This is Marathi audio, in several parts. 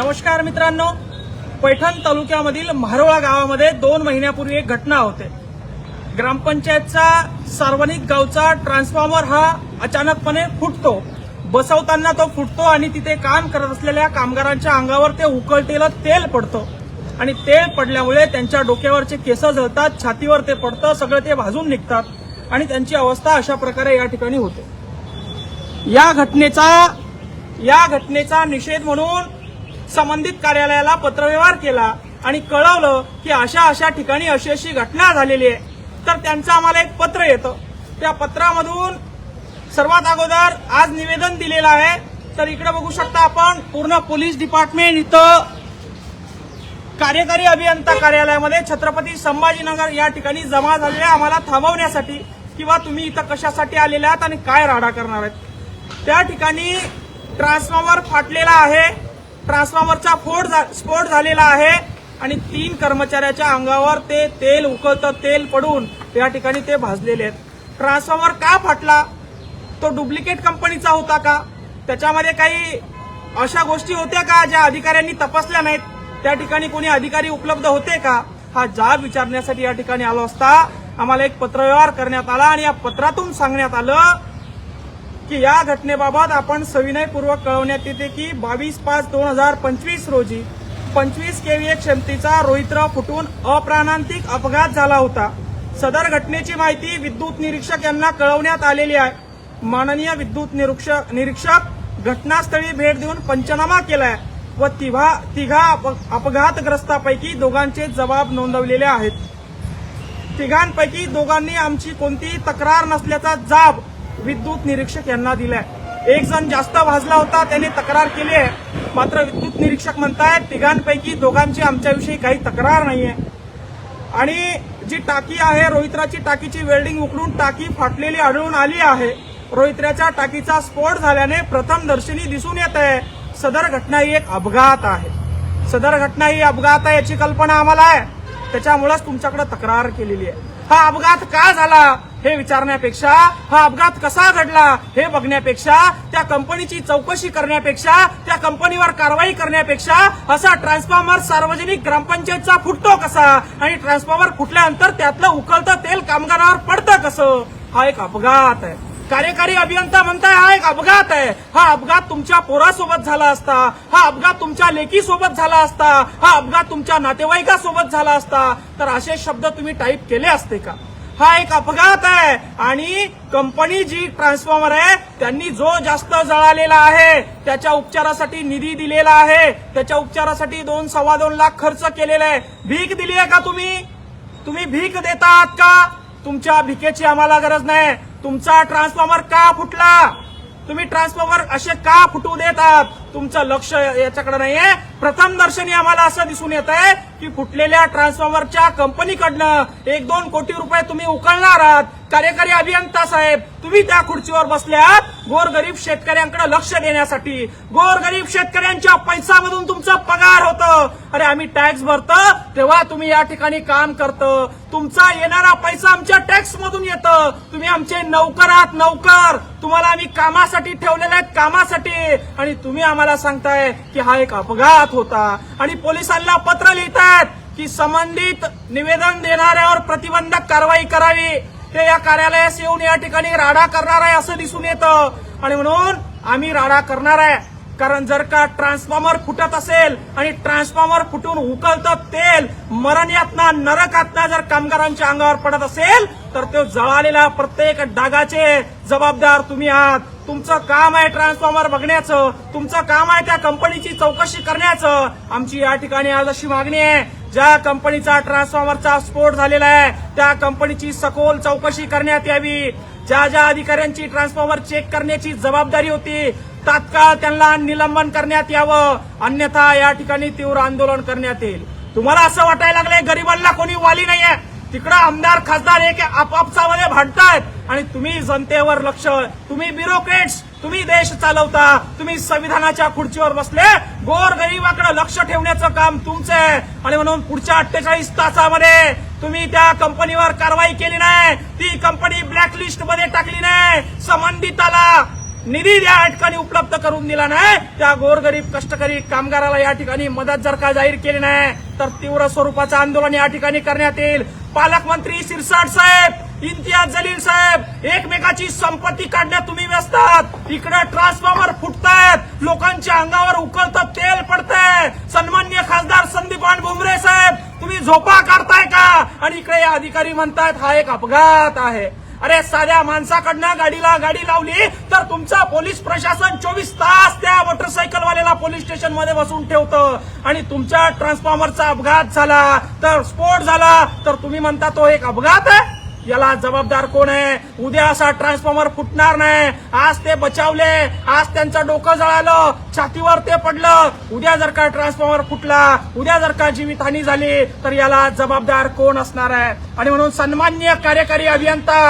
नमस्कार मित्रांनो. पैठण तालुक्यामधील म्हारोळा गावामध्ये दोन महिन्यापूर्वी एक घटना होते. ग्रामपंचायतचा सार्वजनिक गावचा ट्रान्सफॉर्मर हा अचानकपणे फुटतो. बसवताना तो फुटतो आणि तिथे काम करत असलेल्या कामगारांच्या अंगावर ते उकळतेलं तेल पडतं. आणि तेल पडल्यामुळे त्यांच्या डोक्यावरचे केस जळतात छातीवर ते पडतं सगळं ते भाजून निघतात आणि त्यांची अवस्था अशा प्रकारे या ठिकाणी होते. या घटनेचा या घटनेचा निषेध म्हणून संबंधित कार्यालयाला पत्रव्यवहार केला आणि कळवलं की अशा अशा ठिकाणी अशी अशी घटना झालेली आहे. तर त्यांचं आम्हाला एक पत्र येतं. त्या पत्रामधून सर्वात अगोदर आज निवेदन दिलेलं आहे. तर इकडे बघू शकता आपण पूर्ण पोलीस डिपार्टमेंट इथं कार्यकारी अभियंता कार्यालयामध्ये छत्रपती संभाजीनगर या ठिकाणी जमा झालेल्या आम्हाला थांबवण्यासाठी किंवा तुम्ही इथं कशासाठी आलेले आहात आणि काय राडा करणार आहेत. त्या ठिकाणी ट्रान्सफॉर्मर फाटलेला आहे. ट्रान्सफॉर्मरचा फोड झा- स्फोट झालेला आहे आणि तीन कर्मचाऱ्याच्या अंगावर ते तेल उकळतं तेल पडून या ठिकाणी ते भाजलेले आहेत. ट्रान्सफॉर्मर का फाटला? तो डुप्लिकेट कंपनीचा होता का? त्याच्यामध्ये काही अशा गोष्टी होत्या का ज्या अधिकाऱ्यांनी तपासल्या नाहीत? त्या ठिकाणी कोणी अधिकारी उपलब्ध होते का? हा जाब विचारण्यासाठी या ठिकाणी आलो असता आम्हाला एक पत्रव्यवहार करण्यात आला आणि या पत्रातून सांगण्यात आलं की या घटनेबाबत आपण सविनयपूर्वक कळवण्यात येते की बावीस पाच दोन हजार पंचवीस रोजी पंचवीस केव्हीए क्षमतेचा रोहित्र फुटून अप्राणांतिक अपघात झाला होता. सदर घटनेची माहिती विद्युत निरीक्षक यांना कळवण्यात आलेली आहे. माननीय विद्युत निरीक्षक निरीक्षक घटनास्थळी भेट देऊन पंचनामा केलाय व तिघा तिघा अप- अपघातग्रस्तापैकी दोघांचे जबाब नोंदवलेले आहेत. तिघांपैकी दोघांनी आमची कोणतीही तक्रार नसल्याचा जाब विद्युत निरीक्षक यांना दिलाय. एक जण जास्त भाजला होता त्याने तक्रार केली आहे. मात्र विद्युत निरीक्षक म्हणतायत तिघांपैकी दोघांची आमच्याविषयी काही तक्रार नाहीये. आणि जी टाकी आहे रोहित्राची टाकीची वेल्डिंग उकडून टाकी फाटलेली आढळून आली आहे. रोहित्राच्या टाकीचा स्फोट झाल्याने प्रथम दर्शनी दिसून येत आहे. सदर घटना ही एक अपघात आहे. सदर घटना ही अपघात आहे याची कल्पना आम्हाला आहे. त्याच्यामुळेच तुमच्याकडे तक्रार केलेली आहे. हा अपघात का झाला हे विचारण्यापेक्षा हा अपघात कसा घडला हे बघण्यापेक्षा त्या कंपनीची चौकशी करण्यापेक्षा त्या कंपनीवर कारवाई करण्यापेक्षा असा ट्रान्सफॉर्मर सार्वजनिक ग्रामपंचायतचा फुटतो कसा? आणि ट्रान्सफॉर्मर फुटल्यानंतर त्यातलं उकळतं तेल कामगारावर पडतं कसं? हा एक अपघात आहे. कार्यकारी अभियंता म्हणताय हा एक अपघात आहे. हा अपघात तुमच्या पोरासोबत झाला असता हा अपघात तुमच्या लेकीसोबत झाला असता हा अपघात तुमच्या नातेवाईकासोबत झाला असता तर असे शब्द तुम्ही टाईप केले असते का? हा एक अपघात आहे आणि कंपनी जी ट्रान्सफॉर्मर आहे त्यांनी जो जास्त जळालेला आहे त्याच्या उपचारासाठी निधी दिलेला आहे. त्याच्या उपचारासाठी दोन सव्वा दोन लाख खर्च केलेला आहे. भीक दिली आहे का तुम्ही? तुम्ही भीक देता आहात का? तुमच्या भिकेची आम्हाला गरज नाही. तुमचा ट्रान्सफॉर्मर का फुटला? तुम्ही ट्रान्सफॉर्मर असे का फुटू देतात? तुमचं लक्ष याच्याकडे नाहीये. प्रथम दर्शनी आम्हाला असं दिसून येत आहे की फुटलेल्या ट्रान्सफॉर्मरच्या कंपनीकडनं एक दोन कोटी रुपये तुम्ही उकळणार आहात. कार्यकारी अभियंता साहेब तुम्ही त्या खुर्चीवर बसल्यात. गोरगरीब शेतकऱ्यांकडे लक्ष देण्यासाठी गोरगरीब शेतकऱ्यांच्या पैसामधून तुमचा पगार होतं. अरे आम्ही टॅक्स भरतो तेव्हा तुम्ही या ठिकाणी काम करतं. तुमचा येणारा पैसा आमच्या टॅक्स मधून येतं. तुम्ही आमचे नौकर आहात नौकर. तुम्हाला आम्ही कामासाठी ठेवलेले आहेत कामासाठी. आणि तुम्ही आम्हाला सांगताय की हा एक अपघात होता. आणि पोलिसांना पत्र लिहितात की संबंधित निवेदन देणाऱ्यावर प्रतिबंधक कारवाई करावी. ते या कार्यालयास येऊन या ठिकाणी राडा करणार आहे असं दिसून येतं. आणि म्हणून आम्ही राडा करणार आहे. कारण जर का ट्रान्सफॉर्मर फुटत असेल आणि ट्रान्सफॉर्मर फुटून उकलतं तेल मरण यातना जर कामगारांच्या अंगावर पडत असेल तर तो जळालेल्या प्रत्येक डागाचे जबाबदार तुम्ही आहात. तुमचं काम आहे ट्रान्सफॉर्मर बघण्याचं. तुमचं काम आहे त्या कंपनीची चौकशी करण्याचं. आमची या ठिकाणी आज अशी मागणी आहे. ज्या कंपनीचा ट्रान्सफॉर्मरचा स्फोट झालेला आहे त्या कंपनीची सखोल चौकशी करण्यात यावी. ज्या ज्या अधिकाऱ्यांची ट्रान्सफॉर्मर चेक करण्याची जबाबदारी होती तात्काळ त्यांना निलंबन करण्यात यावं. अन्यथा या ठिकाणी तीव्र आंदोलन करण्यात येईल. तुम्हाला असं वाटायला लागलंय गरिबांना कोणी वाली नाहीये. तिकडं आमदार खासदार एक आपापसामध्ये भांडतायत. आणि तुम्ही जनतेवर लक्ष तुम्ही ब्युरोक्रेट्स तुम्ही देश चालवता तुम्ही संविधानाच्या खुर्चीवर बसले गोरगरिबाकडे लक्ष ठेवण्याचं काम तुमचं आहे. आणि म्हणून पुढच्या अठ्ठेचाळीस तासामध्ये तुम्ही त्या कंपनीवर कारवाई केली नाही. ती कंपनी ब्लॅकलिस्टमध्ये टाकली नाही. संबंधिताला निधी या ठिकाणी उपलब्ध करून दिला नाही. त्या गोरगरीब कष्टकरी कामगाराला या ठिकाणी मदत जर का जाहीर केली नाही तर तीव्र स्वरूपाचं आंदोलन या ठिकाणी करण्यात येईल. पालकमंत्री सिरसाट साहेब इम्तियाज जलील साहेब एकमेकाची संपत्ती काढण्यात तुम्ही व्यस्त आहात. इकडे ट्रान्सफॉर्मर फुटतायत. लोकांच्या अंगावर उकळतं तेल पडतंय. सन्मान्य खासदार संदीपान भुमरे साहेब तुम्ही झोपा काढताय का? आणि इकडे या अधिकारी म्हणतायत हा एक अपघात आहे. अरे साध्या माणसाकडनं गाडीला गाडी लावली तर तुमचं पोलीस प्रशासन चोवीस तास त्या मोटरसायकलवाल्याला पोलीस स्टेशनमध्ये बसून ठेवतं. आणि तुमच्या ट्रान्सफॉर्मरचा अपघात झाला तर स्फोट झाला तर तुम्ही म्हणता तो एक अपघात आहे? याला जबाबदार कोण आहे? उद्या असा ट्रान्सफॉर्मर फुटणार नाही. आज ते बचावले. आज त्यांचं डोकं जळालं. छातीवर ते पडलं. उद्या जर का ट्रान्सफॉर्मर फुटला उद्या जर का जीवितहानी झाली तर याला जबाबदार कोण असणार आहे? आणि म्हणून सन्मान्य कार्यकारी अभियंता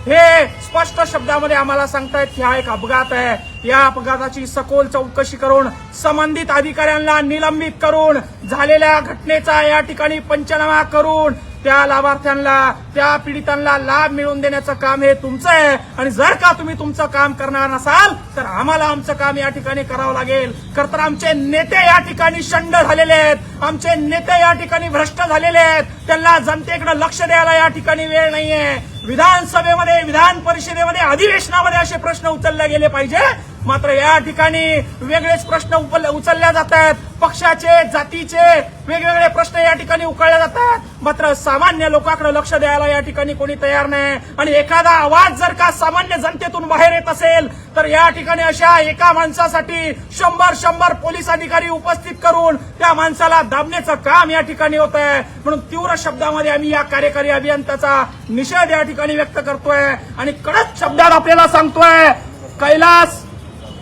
हे स्पष्ट शब्दामध्ये आम्हाला सांगतायत की हा एक अपघात आहे. या अपघाताची सखोल चौकशी करून संबंधित अधिकाऱ्यांना निलंबित करून झालेल्या घटनेचा या ठिकाणी पंचनामा करून त्या लाभार्थ्यांना त्या पीडितांना लाभ मिळवून देण्याचं काम हे तुमचं आहे. आणि जर का तुम्ही तुमचं काम करणार नसाल तर आम्हाला आमचं काम या ठिकाणी करावं लागेल. खर तर आमचे नेते या ठिकाणी शंड झालेले आहेत. आमचे नेते या ठिकाणी भ्रष्ट झालेले आहेत. त्यांना जनतेकडे लक्ष द्यायला या ठिकाणी वेळ नाहीये. विधानसभेमध्ये विधान परिषदेमध्ये अधिवेशनामध्ये असे प्रश्न उचलले गेले पाहिजे. मात्र या ठिकाणी वेगळेच प्रश्न उचलल्या जात आहेत पक्षाचे जातीचे वेगवेगळे प्रश्न या ठिकाणी उकळले जातात. मात्र सामान्य लोकांकडे लक्ष द्यायला या ठिकाणी कोणी तयार नाही. आणि एखादा आवाज जर का सामान्य जनतेतून बाहेर येत असेल तर या ठिकाणी अशा एका माणसासाठी शंभर शंभर पोलीस अधिकारी उपस्थित करून त्या माणसाला दाबण्याचं काम या ठिकाणी होत आहे. म्हणून तीव्र शब्दामध्ये आम्ही या कार्यकारी अभियंत्याचा निषेध या ठिकाणी व्यक्त करतोय. आणि कडक शब्दात आपल्याला सांगतोय कैलास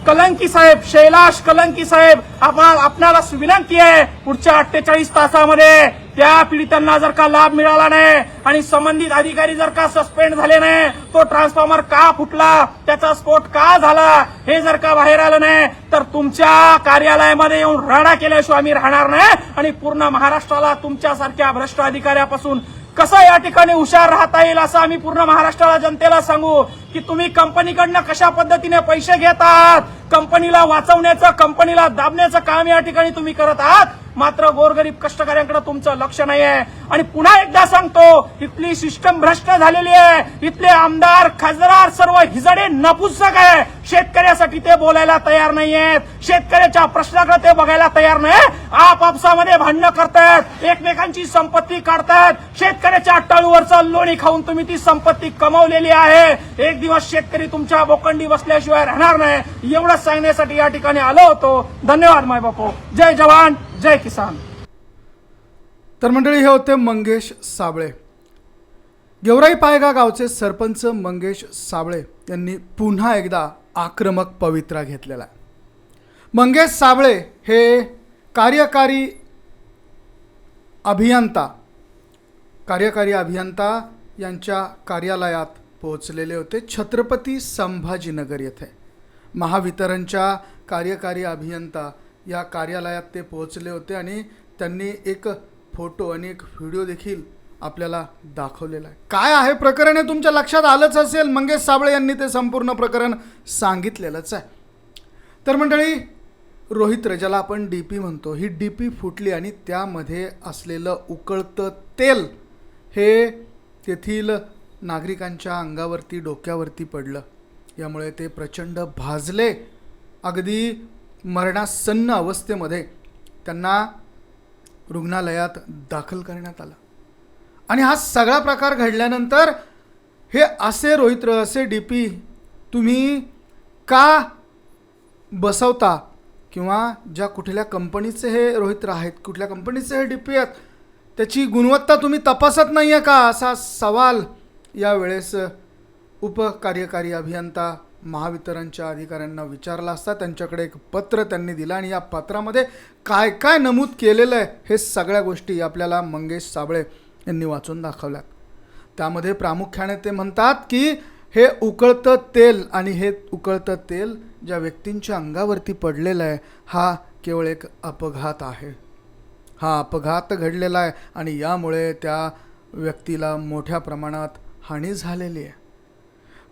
कलंकी साहेब शैलाश कलंकी साहेब आपणाला विनंती आहे पुढच्या अठ्ठेचाळीस तासामध्ये त्या पीडितांना जर का लाभ मिळाला नाही आणि संबंधित अधिकारी जर का सस्पेंड झाले नाही तो ट्रान्सफॉर्मर का फुटला त्याचा स्फोट का झाला हे जर का बाहेर आलं नाही तर तुमच्या कार्यालयामध्ये येऊन राडा केल्याशिवाय आम्ही राहणार नाही आणि पूर्ण महाराष्ट्राला तुमच्यासारख्या भ्रष्ट अधिकाऱ्यापासून कसं या ठिकाणी हुशार राहता येईल असं आम्ही पूर्ण महाराष्ट्राला जनतेला सांगू की तुम्ही कंपनीकडनं कशा पद्धतीने पैसे घेत आहात कंपनीला वाचवण्याचं कंपनीला दाबण्याचं काम या ठिकाणी तुम्ही करत आहात? मात्र गोरगरीब कष्टकऱ्यांकडे तुमचं लक्ष नाही आहे आणि पुन्हा एकदा सांगतो इथली सिस्टम भ्रष्ट झालेली आहे. इथले आमदार खासदार सर्व हिजडे नपुसक आहे. शेतकऱ्यासाठी ते बोलायला तयार नाहीयेत. शेतकऱ्याच्या प्रश्नाकडे ते बघायला तयार नाही आपापसामध्ये भांडणं करतायत. एकमेकांची संपत्ती काढतायत. शेतकऱ्याच्या टाळूवरचं लोणी खाऊन तुम्ही ती संपत्ती कमवलेली आहे. एक दिवस शेतकरी तुमच्या बोकंडी बसल्याशिवाय राहणार नाही. एवढंच सांगण्यासाठी या ठिकाणी आलो होतो. धन्यवाद माय बापू जय जवान. जय किसान. तर मंडळी हे होते मंगेश साबळे. गेवराई पायगा गावचे सरपंच मंगेश साबळे यांनी पुन्हा एकदा आक्रमक पवित्रा घेतलेला आहे. मंगेश साबळे हे कार्यकारी अभियंता कार्यकारी अभियंता यांच्या कार्यालयात पोहोचलेले होते. छत्रपती संभाजीनगर येथे महावितरणच्या कार्यकारी अभियंता या कार्यालयात ते पोहोचले होते आणि त्यांनी एक फोटो आणि एक व्हिडिओ देखील आपल्याला दाखवलेला आहे. काय आहे प्रकरण हे तुमच्या लक्षात आलंच असेल? मंगेश साबळे यांनी ते संपूर्ण प्रकरण सांगितलेलंच आहे. तर मंडळी रोहित ज्याला आपण डी पी म्हणतो. ही डी पी फुटली आणि त्यामध्ये असलेलं उकळतं तेल हे तेथील नागरिकांच्या अंगावरती डोक्यावरती पडलं. यामुळे ते प्रचंड भाजले. अगदी मरणासन्न अवस्थेमध्ये त्यांना रुग्णालयात दाखल करण्यात आलं. आणि हा सगळा प्रकार घडल्यानंतर हे असे रोहित्र असे डी पी तुम्ही का बसवता? किंवा ज्या कुठल्या कंपनीचे हे रोहित्र आहेत कुठल्या कंपनीचे हे डी पी आहेत त्याची गुणवत्ता तुम्ही तपासत नाही आहे का? असा सवाल यावेळेस उपकार्यकारी अभियंता महावितरणच्या अधिकाऱ्यांना विचारला असता त्यांच्याकडे एक पत्र त्यांनी दिलं आणि या पत्रामध्ये काय काय नमूद केलेलं आहे हे सगळ्या गोष्टी आपल्याला मंगेश साबळे यांनी वाचून दाखवल्यात. त्यामध्ये प्रामुख्याने ते म्हणतात की हे उकळतं तेल आणि हे उकळतं तेल ज्या व्यक्तींच्या अंगावरती पडलेलं आहे हा केवळ एक अपघात आहे. हा अपघात घडलेला आहे आणि यामुळे त्या व्यक्तीला मोठ्या प्रमाणात हानी झालेली आहे.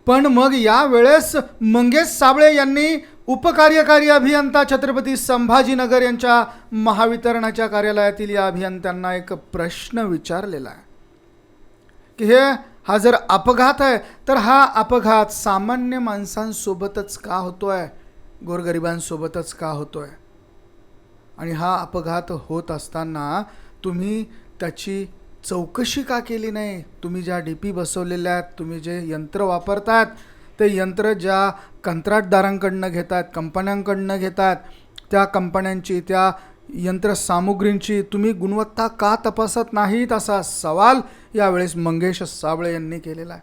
पण मग या वेळेस मंगेश साबळे यांनी उपकार्यकारी अभियंता छत्रपती संभाजीनगर यांच्या महावितरणाच्या कार्यालयातील या अभियंत्यांना एक प्रश्न विचारलेला आहे. की हे हा जर अपघात आहे तर हा अपघात सामान्य माणसांसोबतच का होतोय? गोरगरिबांसोबतच का होतोय? आणि हा अपघात होत असताना तुम्ही त्याची चौकशी का केली नाही? तुम्ही ज्या डी पी बसवलेल्या आहेत तुम्ही जे यंत्र वापरतात ते यंत्र ज्या कंत्राटदारांकडनं घेतात कंपन्यांकडनं घेतात त्या कंपन्यांची त्या यंत्रसामुग्रींची तुम्ही गुणवत्ता का तपासत नाहीत असा सवाल यावेळेस मंगेश साबळे यांनी केलेला आहे.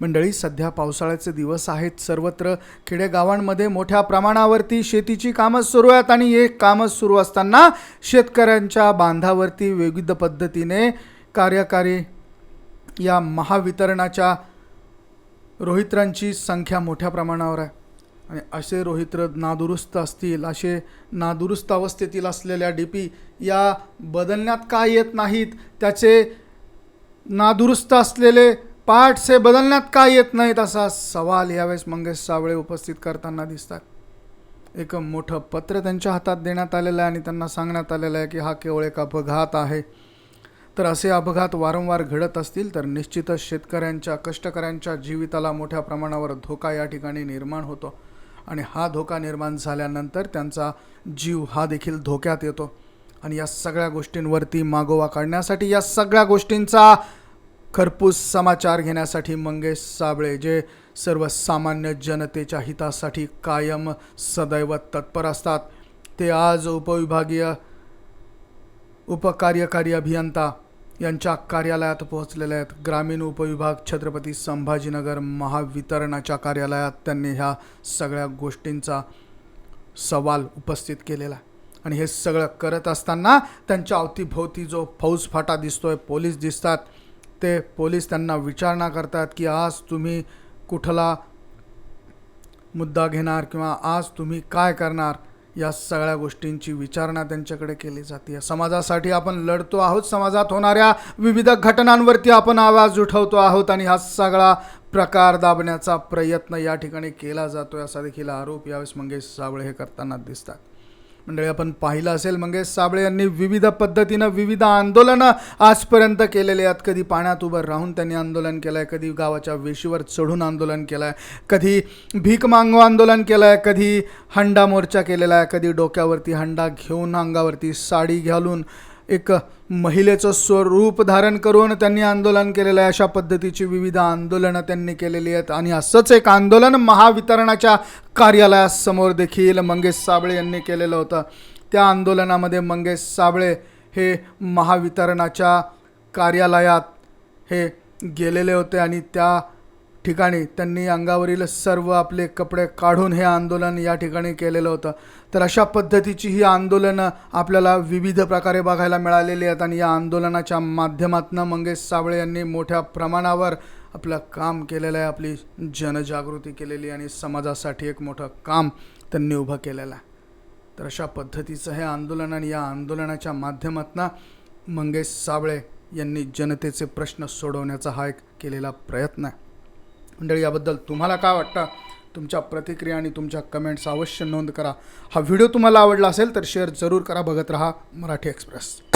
मंडळी सध्या पावसाळ्याचे दिवस आहेत. सर्वत्र खेडेगावांमध्ये मोठ्या प्रमाणावरती शेतीची कामं सुरू आहेत आणि हे कामं सुरू असताना शेतकऱ्यांच्या बांधावरती विविध पद्धतीने कार्यकारी या महावितरणाच्या रोहित्रांची संख्या मोठ्या प्रमाणावर आहे. आणि असे रोहित्र नादुरुस्त असतील असे नादुरुस्त अवस्थेतील असलेल्या डी पी या बदलण्यात का येत नाहीत त्याचे नादुरुस्त असलेले पार्ट्स हे बदलण्यात का येत नाहीत असा सवाल यावेळेस मंगेश सावळे उपस्थित करताना दिसतात. एक मोठं पत्र त्यांच्या हातात देण्यात आलेलं आहे आणि त्यांना सांगण्यात आलेलं आहे की हा केवळ एक अपघात आहे. तर असे अपघात वारंवार घडत असतील तर निश्चितच शेतकऱ्यांच्या कष्टकऱ्यांच्या जीविताला मोठ्या प्रमाणावर धोका या ठिकाणी निर्माण होतो. आणि हा धोका निर्माण झाल्यानंतर त्यांचा जीव हा देखील धोक्यात येतो. आणि या सगळ्या गोष्टींवरती मागोवा काढण्यासाठी या सगळ्या गोष्टींचा खरपूस समाचार घेण्यासाठी मंगेश साबळे जे सर्वसामान्य जनतेच्या हितासाठी कायम सदैव तत्पर असतात. ते आज उपविभागीय उपकार्यकारी अभियंता यांच्या कार्यालयात पोहोचलेले आहेत. ग्रामीण उपविभाग छत्रपती संभाजीनगर महावितरणाच्या कार्यालयात त्यांनी ह्या सगळ्या गोष्टींचा सवाल उपस्थित केलेला आहे. आणि हे सगळं करत असताना त्यांच्या अवतीभोवती जो फौजफाटा दिसतोय पोलीस दिसतात. ते पोलीस त्यांना विचारणा करतात की आज तुम्ही कुठला मुद्दा घेणार किंवा आज तुम्ही काय करणार? या सगळ्या गोष्टींची विचारणा त्यांच्याकडे केली जाते. समाजासाठी आपण लढतो आहोत. समाजात होणाऱ्या विविध घटनांवरती आपण आवाज उठवतो आहोत आणि हा सगळा प्रकार दाबण्याचा प्रयत्न या ठिकाणी केला जातो असा देखील आरोप यावेळेस मंगेश साबळे हे करताना दिसतात. मंडळी आपण पाहिलं असेल मंगेश साबळे यांनी विविध पद्धतीनं विविध आंदोलनं आजपर्यंत केलेले आहेत. कधी पाण्यात उभं राहून त्यांनी आंदोलन केलं आहे कधी गावाच्या वेशीवर चढून आंदोलन केलं आहे कधी भीक मागो आंदोलन केलं आहे कधी हंडा मोर्चा केलेला आहे कधी डोक्यावरती हंडा घेऊन अंगावरती साडी घालून एक महिलेचं स्वरूप धारण करून त्यांनी आंदोलन केलेलं आहे. अशा पद्धतीची विविध आंदोलनं त्यांनी केलेली आहेत. आणि असंच एक आंदोलन महावितरणाच्या कार्यालयासमोर देखील मंगेश साबळे यांनी केलेलं होतं. त्या आंदोलनामध्ये मंगेश साबळे हे महावितरणाच्या कार्यालयात हे गेलेले होते आणि त्या ठिकाणी त्यांनी अंगावरील सर्व आपले कपडे काढून हे आंदोलन या ठिकाणी केलेलं होतं. तर अशा पद्धतीची ही आंदोलनं आपल्याला विविध प्रकारे बघायला मिळालेली आहेत आणि या आंदोलनाच्या माध्यमातून मंगेश साबळे यांनी मोठ्या प्रमाणावर आपलं काम केलेलं आहे आपली जनजागृती केलेली आणि समाजासाठी एक मोठं काम त्यांनी उभं केलेलं आहे. तर अशा पद्धतीचं हे आंदोलन आणि या आंदोलनाच्या माध्यमातून मंगेश साबळे यांनी जनतेचे प्रश्न सोडवण्याचा हा एक केलेला प्रयत्न आहे. मंडळी याबद्दल तुम्हाला काय वाटतं? तुमच्या प्रतिक्रिया आणि तुमच्या कमेंट्स अवश्य नोंद करा. हा व्हिडिओ तुम्हाला आवडला असेल तर शेअर जरूर करा. बघत राहा मराठी एक्सप्रेस